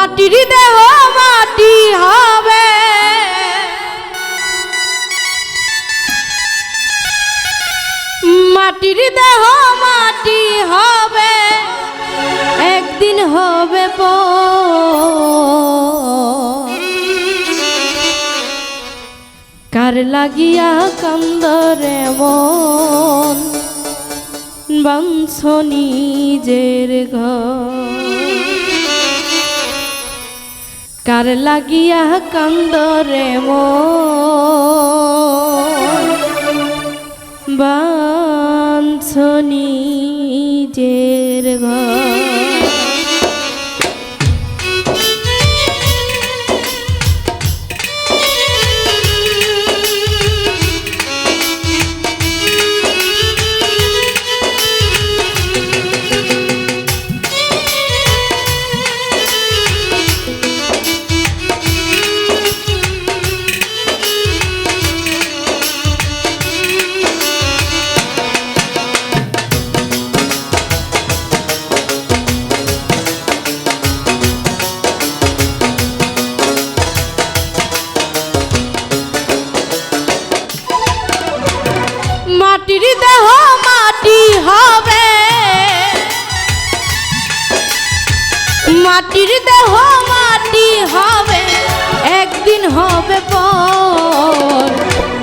মাটির দেহ মাটি হবে। মাটির দেহ মাটি হবে, একদিন হবে কার লাগিয়া কান্দরে মন বাঞ্ছ নিজের ঘর। কার লাগিয়া কান্দরে মো বাঞ্ছনি নিজের ঘর। মাটির দেহ মাটি হবে, একদিন হবে পর।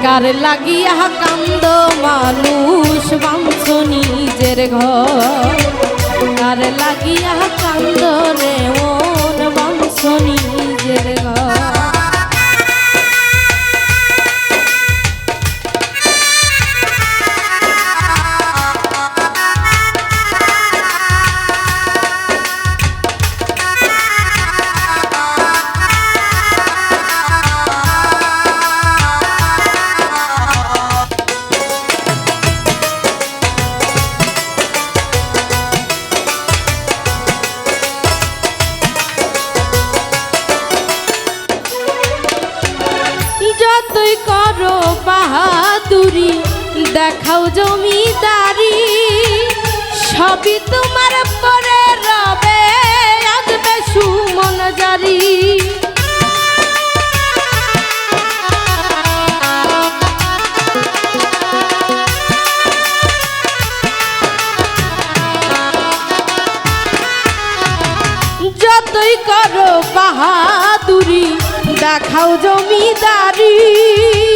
কার লাগিয়া কান্দ মানুষ বাংশ নিজের ঘর। কার লাগিয়া কান্দ করো বাহাদুরি। দেখাও জমিদারি। সবই তোমার পরে রবে আসবে সুমন জারি। যতই করো বাহাদুরি দেখাও জমিদারি।